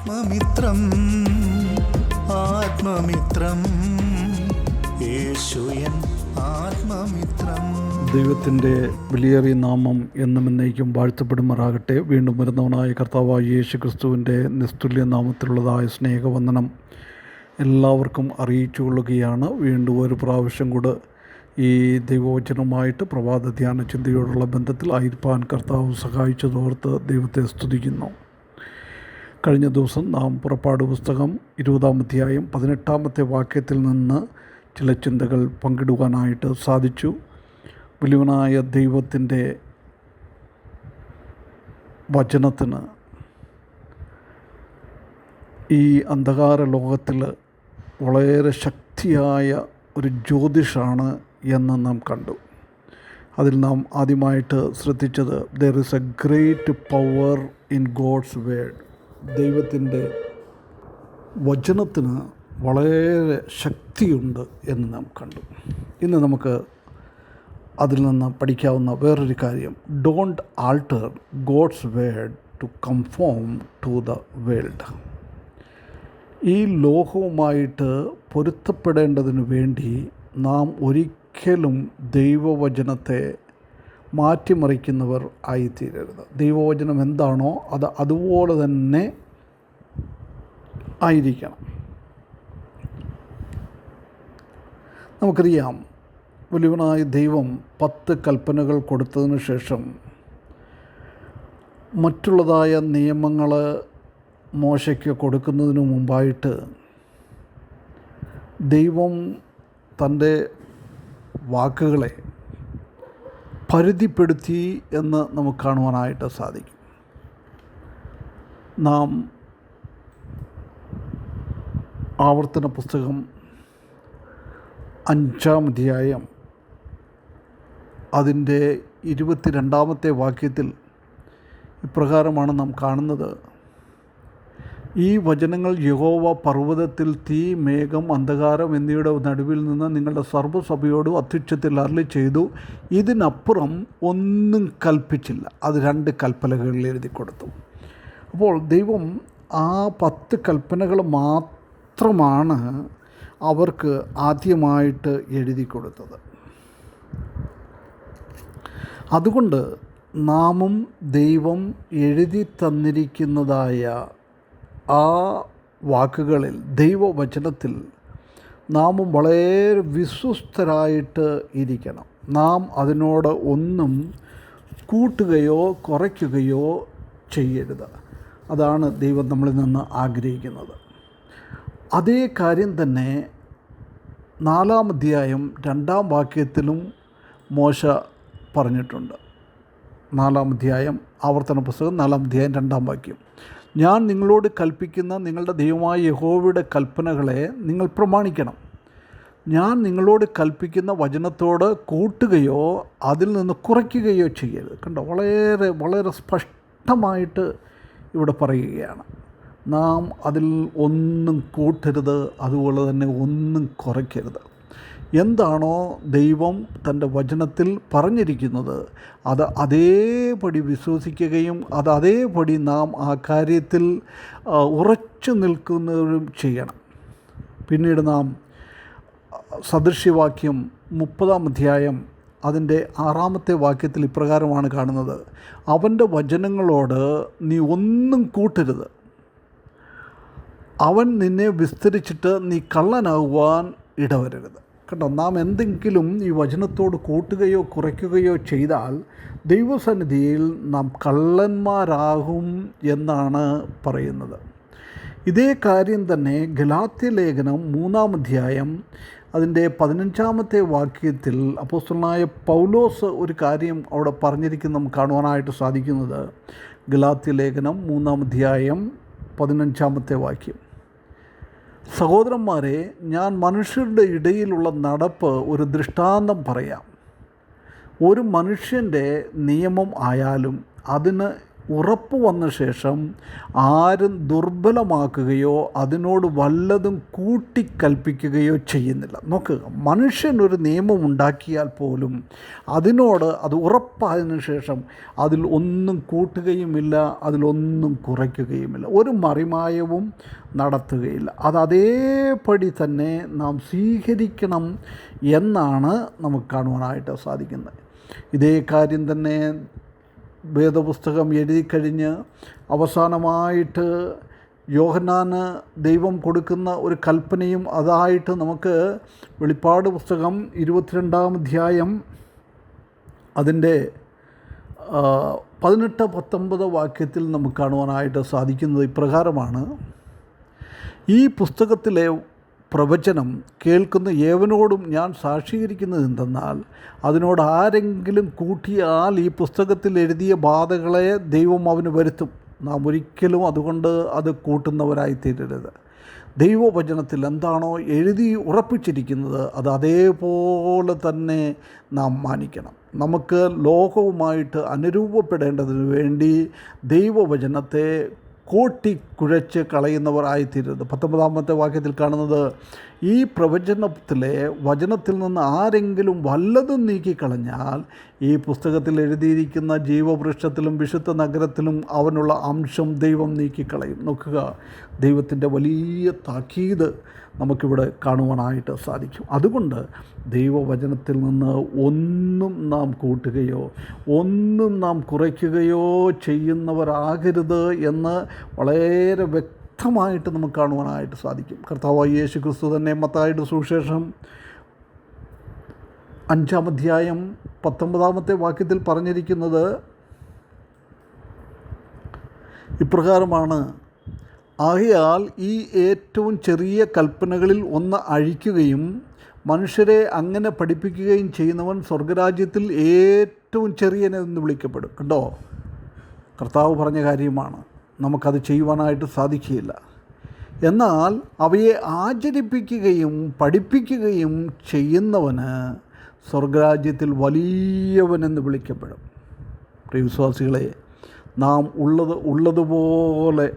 ആത്മമിത്രം ആത്മമിത്രം. യേശുയൻ ആത്മമിത്രം. ദൈവത്തിന്റെ വിലയേറിയ നാമം എന്നും എന്നേക്കും വാഴ്ത്തപ്പെടുമാറാകട്ടെ. വീണ്ടും വരുന്നവനായ കർത്താവായ യേശു ക്രിസ്തുവിന്റെ നിസ്തുല്യ നാമത്തിലുള്ളതായ സ്നേഹവന്ദനം എല്ലാവർക്കും അറിയിച്ചു കൊള്ളുകയാണ് വീണ്ടും ഒരു പ്രാവശ്യം കൂടെ ഈ ദൈവവചനവുമായിട്ട് പ്രഭാത ധ്യാന ചിന്തയോടുള്ള ബന്ധത്തിൽ ആയിരിക്കാൻ കർത്താവ് സഹായിച്ചതോർത്ത് ദൈവത്തെ സ്തുതിക്കുന്നു. കഴിഞ്ഞ ദിവസം നാം പുറപ്പാട് പുസ്തകം ഇരുപതാം അധ്യായം പതിനെട്ടാമത്തെ വാക്യത്തിൽ നിന്ന് ചില ചിന്തകൾ പങ്കിടുവാനായിട്ട് സാധിച്ചു. വലിയവനായ ദൈവത്തിന്റെ വചനത്തിന് ഈ അന്ധകാര ലോകത്തിൽ വളരെ ശക്തിയായ ഒരു ജ്യോതിഷാണ് എന്ന് നാം കണ്ടു. അതിൽ നാം ആദ്യമായിട്ട് ശ്രദ്ധിച്ചത് there is a great power in God's word ദൈവത്തിന്റെ വചനത്തിന് വളരെ ശക്തിയുണ്ട് എന്ന് നാം കണ്ടു. ഇന്ന് നമുക്ക് അതിൽ നിന്ന് പഠിക്കാവുന്ന വേറൊരു കാര്യം. Don't alter God's word to conform to the world ഈ ലോകവുമായിട്ട് പൊരുത്തപ്പെടേണ്ടതിന് വേണ്ടി നാം ഒരിക്കലും ദൈവവചനത്തെ മാറ്റിമറിക്കുന്നവർ ആയിത്തീരരുത്. ദൈവവചനം എന്താണോ അത് അതുപോലെ തന്നെ ആയിരിക്കണം. നമുക്കറിയാം വലിയവനായ ദൈവം പത്ത് കൽപ്പനകൾ കൊടുത്തതിന് ശേഷം മറ്റുള്ളതായ നിയമങ്ങൾ മോശയ്ക്ക് കൊടുക്കുന്നതിന് മുമ്പായിട്ട് ദൈവം തന്റെ വാക്കുകളെ പരിധിപ്പെടുത്തി എന്ന് നമുക്ക് കാണുവാനായിട്ട് സാധിക്കും. നാം ആവർത്തന പുസ്തകം അഞ്ചാം അധ്യായം അതിന്റെ ഇരുപത്തിരണ്ടാമത്തെ വാക്യത്തിൽ ഇപ്രകാരമാണ് നാം കാണുന്നത്. ഈ വചനങ്ങൾ യഹോവ പർവതത്തിൽ തീ മേഘം അന്ധകാരം എന്നിവയുടെ നടുവിൽ നിന്ന് നിങ്ങളുടെ സർവസഭയോടും അത്യുച്ചത്തിൽ അരളി ചെയ്തു. ഇതിനപ്പുറം ഒന്നും കൽപ്പിച്ചില്ല. അത് രണ്ട് കൽപ്പനകളിൽ എഴുതി കൊടുത്തു. അപ്പോൾ ദൈവം ആ പത്ത് കൽപ്പനകൾ മാത്രമാണ് അവർക്ക് ആദ്യമായിട്ട് എഴുതി കൊടുത്തത്. അതുകൊണ്ട് നാമും ദൈവം എഴുതി തന്നിരിക്കുന്നതായ ആ വാക്കുകളിൽ ദൈവവചനത്തിൽ നാം വളരെ വിശ്വസ്തരായിട്ട് ഇരിക്കണം. നാം അതിനോട് ഒന്നും കൂട്ടുകയോ കുറയ്ക്കുകയോ ചെയ്യരുത്. അതാണ് ദൈവം നമ്മളിൽ നിന്ന് ആഗ്രഹിക്കുന്നത്. അതേ കാര്യം തന്നെ നാലാം അധ്യായം രണ്ടാം വാക്യത്തിലും മോശ പറഞ്ഞിട്ടുണ്ട്. നാലാം അധ്യായം ആവർത്തന പുസ്തകം നാലാം അധ്യായം രണ്ടാം വാക്യം. ഞാൻ നിങ്ങളോട് കൽപ്പിക്കുന്ന നിങ്ങളുടെ ദൈവമായ യഹോവയുടെ കൽപ്പനകളെ നിങ്ങൾ പ്രമാണിക്കണം. ഞാൻ നിങ്ങളോട് കൽപ്പിക്കുന്ന വചനത്തോട് കൂട്ടുകയോ അതിൽ നിന്ന് കുറയ്ക്കുകയോ ചെയ്യരുത്. കണ്ടോ? വളരെ വളരെ സ്പഷ്ടമായിട്ട് ഇവിടെ പറയുകയാണ്. നാം അതിൽ ഒന്നും കൂട്ടരുത് അതുപോലെ തന്നെ ഒന്നും കുറയ്ക്കരുത്. എന്താണോ ദൈവം തന്റെ വചനത്തിൽ പറഞ്ഞിരിക്കുന്നത് അത് അതേപടി വിശ്വസിക്കുകയും അത് അതേപടി നാം ആ കാര്യത്തിൽ ഉറച്ചു നിൽക്കുന്നവരും ചെയ്യണം. പിന്നീട് നാം സദൃശ്യവാക്യം മുപ്പതാം അധ്യായം അതിന്റെ ആറാമത്തെ വാക്യത്തിൽ ഇപ്രകാരമാണ് കാണുന്നത്. അവന്റെ വചനങ്ങളോട് നീ ഒന്നും കൂട്ടരുത്. അവൻ നിന്നെ വിസ്തരിച്ചിട്ട് നീ കള്ളനാകുവാൻ ഇടവരരുത്. കണ്ടോ നാം എന്തെങ്കിലും ഈ വചനത്തോട് കൂട്ടുകയോ കുറയ്ക്കുകയോ ചെയ്താൽ ദൈവസന്നിധിയിൽ നാം കള്ളന്മാരാകും എന്നാണ് പറയുന്നത്. ഇതേ കാര്യം തന്നെ ഗലാത്യ ലേഖനം മൂന്നാം അധ്യായം അതിന്റെ പതിനഞ്ചാമത്തെ വാക്യത്തിൽ അപ്പോസ്റ്റലായ പൗലോസ് ഒരു കാര്യം അവിടെ പറഞ്ഞിരിക്കുന്ന നമുക്ക് കാണുവാനായിട്ട് സാധിക്കുന്നത്. ഗലാത്യ ലേഖനം മൂന്നാം അധ്യായം പതിനഞ്ചാമത്തെ വാക്യം. സഹോദരന്മാരെ ഞാൻ മനുഷ്യരുടെ ഇടയിലുള്ള നടപ്പ് ഒരു ദൃഷ്ടാന്തം പറയാം. ഒരു മനുഷ്യന്റെ നിയമം ആയാലും അതിന് ഉറപ്പ് വന്ന ശേഷം ആരും ദുർബലമാക്കുകയോ അതിനോട് വല്ലതും കൂട്ടിക്കൽപ്പിക്കുകയോ ചെയ്യുന്നില്ല. നോക്കുക മനുഷ്യനൊരു നിയമം ഉണ്ടാക്കിയാൽ പോലും അതിനോട് അത് ഉറപ്പായതിനു ശേഷം അതിൽ ഒന്നും കൂട്ടുകയുമില്ല അതിലൊന്നും കുറയ്ക്കുകയുമില്ല. ഒരു മറിമായവും നടത്തുകയില്ല. അത് അതേപടി തന്നെ നാം സ്വീകരിക്കണം എന്നാണ് നമുക്ക് കാണുവാനായിട്ട് സാധിക്കുന്നത്. ഇതേ കാര്യം തന്നെ വേദപുസ്തകം എഴുതിക്കഴിഞ്ഞ് അവസാനമായിട്ട് യോഹന്നാന് ദൈവം കൊടുക്കുന്ന ഒരു കൽപ്പനയും അതായിട്ട് നമുക്ക് വെളിപ്പാട് പുസ്തകം ഇരുപത്തിരണ്ടാം അധ്യായം അതിന്റെ പതിനെട്ട് പത്തൊമ്പത് വാക്യത്തിൽ നമുക്ക് കാണുവാനായിട്ട് സാധിക്കുന്നത് ഇപ്രകാരമാണ്. ഈ പുസ്തകത്തിലെ പ്രവചനം കേൾക്കുന്ന ഏവനോടും ഞാൻ സാക്ഷീകരിക്കുന്നത് എന്തെന്നാൽ അതിനോട് ആരെങ്കിലും കൂട്ടിയാൽ ഈ പുസ്തകത്തിൽ എഴുതിയ ബാധകളെ ദൈവം അവന് വരുത്തും. നാം ഒരിക്കലും അതുകൊണ്ട് അത് കൂട്ടുന്നവരായിത്തീരരുത്. ദൈവവചനത്തിൽ എന്താണോ എഴുതി ഉറപ്പിച്ചിരിക്കുന്നത് അത് അതേപോലെ തന്നെ നാം മാനിക്കണം. നമുക്ക് ലോകവുമായിട്ട് അനുരൂപപ്പെടേണ്ടതിന് വേണ്ടി ദൈവവചനത്തെ കോട്ടിക്കുഴച്ച് കളയുന്നവർ ആയിത്തീരുന്നത്. പത്തൊമ്പതാമത്തെ വാക്യത്തിൽ കാണുന്നത് ഈ പ്രവചനത്തിലെ വചനത്തിൽ നിന്ന് ആരെങ്കിലും വല്ലതും നീക്കിക്കളഞ്ഞാൽ ഈ പുസ്തകത്തിൽ എഴുതിയിരിക്കുന്ന ജീവവൃക്ഷത്തിലും വിശുദ്ധ നഗരത്തിലും അവനുള്ള അംശം ദൈവം നീക്കിക്കളയും. നോക്കുക ദൈവത്തിന്റെ വലിയ താക്കീത് നമുക്കിവിടെ കാണുവാനായിട്ട് സാധിക്കും. അതുകൊണ്ട് ദൈവവചനത്തിൽ നിന്ന് ഒന്നും നാം കൂട്ടുകയോ ഒന്നും നാം കുറയ്ക്കുകയോ ചെയ്യുന്നവരാകരുത് എന്ന് വളരെ വ്യക്തമായിട്ട് നമുക്ക് കാണുവാനായിട്ട് സാധിക്കും. കർത്താവായി യേശു ക്രിസ്തു തന്നെ മത്തായിട്ട് സുവിശേഷം അഞ്ചാം അധ്യായം പത്തൊമ്പതാമത്തെ വാക്യത്തിൽ പറഞ്ഞിരിക്കുന്നത് ഇപ്രകാരമാണ്. ആകയാൽ ഈ ഏറ്റവും ചെറിയ കൽപ്പനകളിൽ ഒന്ന് അഴിക്കുകയും മനുഷ്യരെ അങ്ങനെ പഠിപ്പിക്കുകയും ചെയ്യുന്നവൻ സ്വർഗരാജ്യത്തിൽ ഏറ്റവും ചെറിയനെന്ന് വിളിക്കപ്പെടും. കണ്ടോ? കർത്താവ് പറഞ്ഞ കാര്യമാണ്. നമുക്കത് ചെയ്യുവാനായിട്ട് സാധിക്കുകയില്ല. എന്നാൽ അവയെ ആചരിപ്പിക്കുകയും പഠിപ്പിക്കുകയും ചെയ്യുന്നവന് സ്വർഗരാജ്യത്തിൽ വലിയവനെന്ന് വിളിക്കപ്പെടും. പ്രിയ വിശ്വാസികളെ നാം ഉള്ളത് ഉള്ളതുപോലെ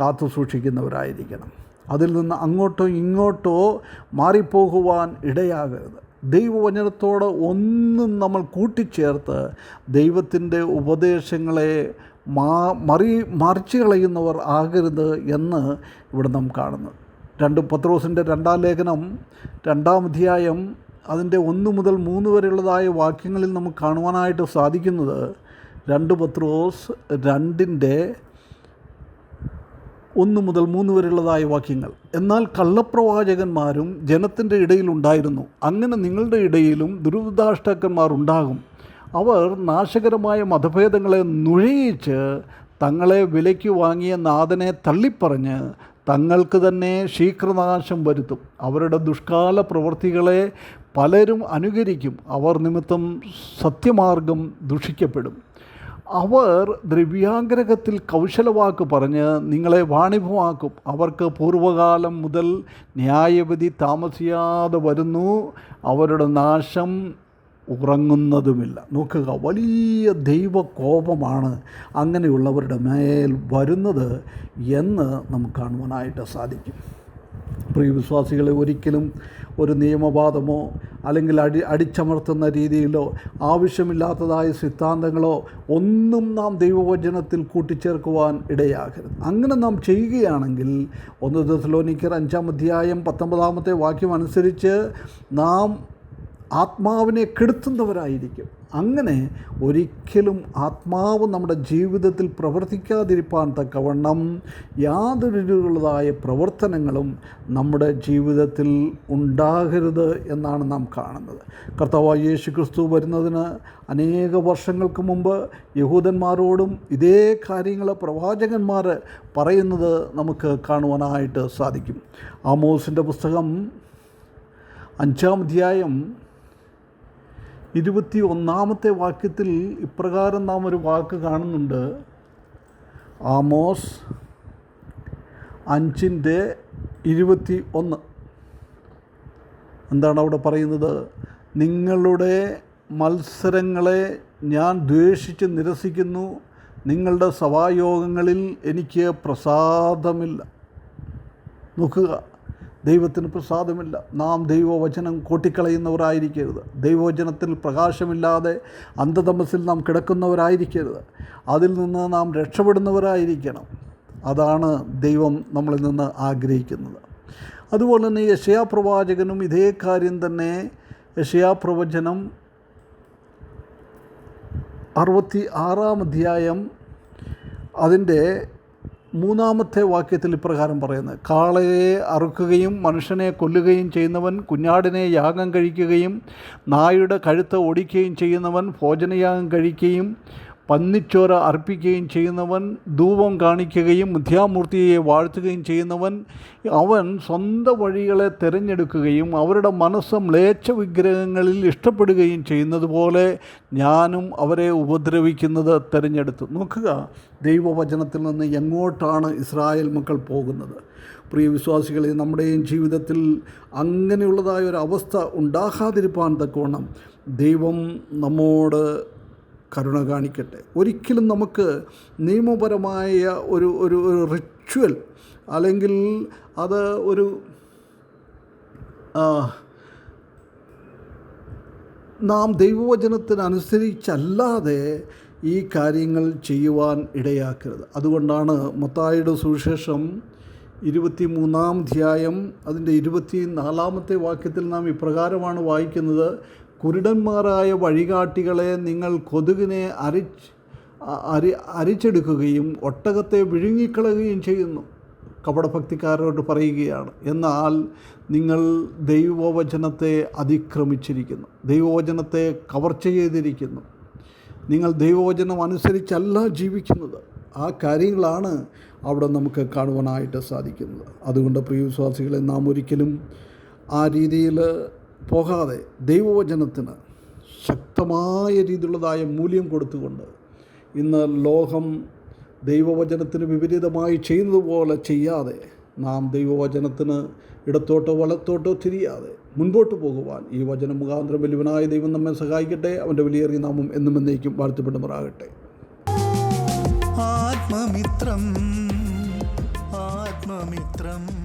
കാത്തു സൂക്ഷിക്കുന്നവരായിരിക്കണം. അതിൽ നിന്ന് അങ്ങോട്ടോ ഇങ്ങോട്ടോ മാറിപ്പോകുവാൻ ഇടയാകരുത്. ദൈവവചനത്തോട് ഒന്നും നമ്മൾ കൂട്ടിച്ചേർത്ത് ദൈവത്തിന്റെ ഉപദേശങ്ങളെ മാ മറി മറിച്ച് കളയുന്നവർ ആകരുത് എന്ന് ഇവിടെ നാം കാണുന്നു രണ്ട് പത്രോസിന്റെ രണ്ടാം ലേഖനം രണ്ടാം അധ്യായം അതിന്റെ ഒന്ന് മുതൽ മൂന്ന് വരെയുള്ളതായ വാക്യങ്ങളിൽ നമുക്ക് കാണുവാനായിട്ട് സാധിക്കുന്നത് രണ്ട് പത്രോസ് രണ്ടിന്റെ ഒന്ന് മുതൽ മൂന്ന് വരെയുള്ളതായ വാക്യങ്ങൾ. എന്നാൽ കള്ളപ്രവാചകന്മാരും ജനത്തിന്റെ ഇടയിലുണ്ടായിരുന്നു അങ്ങനെ നിങ്ങളുടെ ഇടയിലും ദുരിതാഷ്ടാക്കന്മാർ ഉണ്ടാകും. അവർ നാശകരമായ മതഭേദങ്ങളെ നുഴയിച്ച് തങ്ങളെ വിലയ്ക്ക് വാങ്ങിയ നാഥനെ തള്ളിപ്പറഞ്ഞ് തങ്ങൾക്ക് തന്നെ ശീഘ്രനാശം വരുത്തും. അവരുടെ ദുഷ്കാല പ്രവൃത്തികളെ പലരും അനുകരിക്കും. അവർ നിമിത്തം സത്യമാർഗം ദുഷിക്കപ്പെടും. അവർ ദ്രവ്യാഗ്രഹത്തിൽ കൗശലവാക്ക് പറഞ്ഞ് നിങ്ങളെ വാണിഭമാക്കും. അവർക്ക് പൂർവകാലം മുതൽ ന്യായവിധി താമസിയാതെ വരുന്നു. അവരുടെ നാശം ഉറങ്ങുന്നതുമില്ല. നോക്കുക വലിയ ദൈവകോപമാണ് അങ്ങനെയുള്ളവരുടെ മേൽ വരുന്നത് എന്ന് നമുക്ക് കാണുവാനായിട്ട് സാധിക്കും. പ്രിയ വിശ്വാസികളെ ഒരിക്കലും ഒരു നിയമവാദമോ അല്ലെങ്കിൽ അടി അടിച്ചമർത്തുന്ന രീതിയിലോ ആവശ്യമില്ലാത്തതായ സിദ്ധാന്തങ്ങളോ ഒന്നും നാം ദൈവവചനത്തിൽ കൂട്ടിച്ചേർക്കുവാൻ ഇടയാകരുത്. അങ്ങനെ നാം ചെയ്യുകയാണെങ്കിൽ ഒന്ന് ദസലോനിക്കർ അഞ്ചാം അധ്യായം പത്തൊമ്പതാമത്തെ വാക്യം അനുസരിച്ച് നാം ആത്മാവിനെ കെടുത്തുന്നവരായിരിക്കും. അങ്ങനെ ഒരിക്കലും ആത്മാവ് നമ്മുടെ ജീവിതത്തിൽ പ്രവർത്തിക്കാതിരിപ്പാൻ തക്കവണ്ണം യാതൊരു രീതിയിലുള്ളതായ പ്രവർത്തനങ്ങളും നമ്മുടെ ജീവിതത്തിൽ ഉണ്ടാകരുത് എന്നാണ് നാം കാണുന്നത്. കർത്താവായ യേശു ക്രിസ്തു വരുന്നതിന് അനേക വർഷങ്ങൾക്ക് മുമ്പ് യഹൂദന്മാരോടും ഇതേ കാര്യങ്ങൾ പ്രവാചകന്മാർ പറയുന്നത് നമുക്ക് കാണുവാനായിട്ട് സാധിക്കും. ആമോസിന്റെ പുസ്തകം അഞ്ചാം അധ്യായം ഇരുപത്തി ഒന്നാമത്തെ വാക്യത്തിൽ ഇപ്രകാരം നാം ഒരു വാക്ക് കാണുന്നുണ്ട്. ആമോസ് അഞ്ചിന്റെ ഇരുപത്തി ഒന്ന് എന്താണ് അവിടെ പറയുന്നത്? നിങ്ങളുടെ മത്സരങ്ങളെ ഞാൻ ദ്വേഷിച്ച് നിരസിക്കുന്നു. നിങ്ങളുടെ സഭായോഗങ്ങളിൽ എനിക്ക് പ്രസാദമില്ല. നോക്കുക. ദൈവത്തിന് പ്രസാദമില്ല. നാം ദൈവവചനം കൂട്ടിക്കളയുന്നവരായിരിക്കരുത്. ദൈവവചനത്തിൽ പ്രകാശമില്ലാതെ അന്ധതമസിൽ നാം കിടക്കുന്നവരായിരിക്കരുത്. അതിൽ നിന്ന് നാം രക്ഷപ്പെടുന്നവരായിരിക്കണം. അതാണ് ദൈവം നമ്മളിൽ നിന്ന് ആഗ്രഹിക്കുന്നത്. അതുപോലെ തന്നെ യശയാ പ്രവാചകനും ഇതേ കാര്യം തന്നെ യശയാ പ്രവചനം അറുപത്തി ആറാം അധ്യായം അതിന്റെ മൂന്നാമത്തെ വാക്യത്തിൽ ഇപ്രകാരം പറയുന്നത്. കാളയെ അറുക്കുകയും മനുഷ്യനെ കൊല്ലുകയും ചെയ്യുന്നവൻ കുഞ്ഞാടിനെ യാഗം കഴിക്കുകയും നായുടെ കഴുത്ത് ഓടിക്കുകയും ചെയ്യുന്നവൻ ഭോജനയാഗം കഴിക്കുകയും പന്നിച്ചോര അർപ്പിക്കുകയും ചെയ്യുന്നവൻ ധൂപം കാണിക്കുകയും മിഥ്യാമൂർത്തിയെ വാഴ്ത്തുകയും ചെയ്യുന്നവൻ അവൻ സ്വന്തം വഴികളെ തിരഞ്ഞെടുക്കുകയും അവരുടെ മനസ്സ് മ്ലേച്ഛ വിഗ്രഹങ്ങളിൽ ഇഷ്ടപ്പെടുകയും ചെയ്യുന്നത് പോലെ ഞാനും അവരെ ഉപദ്രവിക്കുന്നത് തിരഞ്ഞെടുത്തു. നോക്കുക ദൈവവചനത്തിൽ നിന്ന് എങ്ങോട്ടാണ് ഇസ്രായേൽ മക്കൾ പോകുന്നത്? പ്രിയ വിശ്വാസികളെ നമ്മുടെയും ജീവിതത്തിൽ അങ്ങനെയുള്ളതായ ഒരു അവസ്ഥ ഉണ്ടാകാതിരിപ്പാൻ തക്കവണ്ണം ദൈവം നമ്മോട് കരുണ കാണിക്കട്ടെ. ഒരിക്കലും നമുക്ക് നിയമപരമായ ഒരു ഒരു ഒരു റിച്വൽ അല്ലെങ്കിൽ അത് ഒരു നാം ദൈവവചനത്തിനനുസരിച്ചല്ലാതെ ഈ കാര്യങ്ങൾ ചെയ്യുവാൻ ഇടയാക്കരുത്. അതുകൊണ്ടാണ് മത്തായിയുടെ സുവിശേഷം ഇരുപത്തി മൂന്നാം അധ്യായം അതിന്റെ ഇരുപത്തി നാലാമത്തെ വാക്യത്തിൽ നാം ഇപ്രകാരമാണ് വായിക്കുന്നത്. കുരുടന്മാരായ വഴികാട്ടികളെ നിങ്ങൾ കൊതുകിനെ അരിച്ച് അരി അരിച്ചെടുക്കുകയും ഒട്ടകത്തെ വിഴുങ്ങിക്കളയുകയും ചെയ്യുന്നു. കപടഭക്തിക്കാരോട് പറയുകയാണ് എന്നാൽ നിങ്ങൾ ദൈവവചനത്തെ അതിക്രമിച്ചിരിക്കുന്നു ദൈവവചനത്തെ കവർച്ച ചെയ്തിരിക്കുന്നു. നിങ്ങൾ ദൈവവചനം അനുസരിച്ചല്ല ജീവിക്കുന്നത്. ആ കാര്യങ്ങളാണ് അവിടെ നമുക്ക് കാണുവാനായിട്ട് സാധിക്കുന്നത്. അതുകൊണ്ട് പ്രിയ വിശ്വാസികളെ നാം ഒരിക്കലും ആ രീതിയിൽ പോകാതെ ദൈവവചനത്തിന് ശക്തമായ രീതിയിലുള്ളതായ മൂല്യം കൊടുത്തുകൊണ്ട് ഇന്ന് ലോകം ദൈവവചനത്തിന് വിപരീതമായി ചെയ്യുന്നത് പോലെ ചെയ്യാതെ നാം ദൈവവചനത്തിന് ഇടത്തോട്ടോ വലത്തോട്ടോ തിരിയാതെ മുൻപോട്ട് പോകുവാൻ ഈ വചനം മുഖാന്തരം വലിയവനായ ദൈവം നമ്മെ സഹായിക്കട്ടെ. അവന്റെ വലിയേറിയ നാമം എന്നും എന്നേക്കും വാഴ്ത്തപ്പെടുമാറാകട്ടെ. ആത്മമിത്രം ആത്മമിത്രം.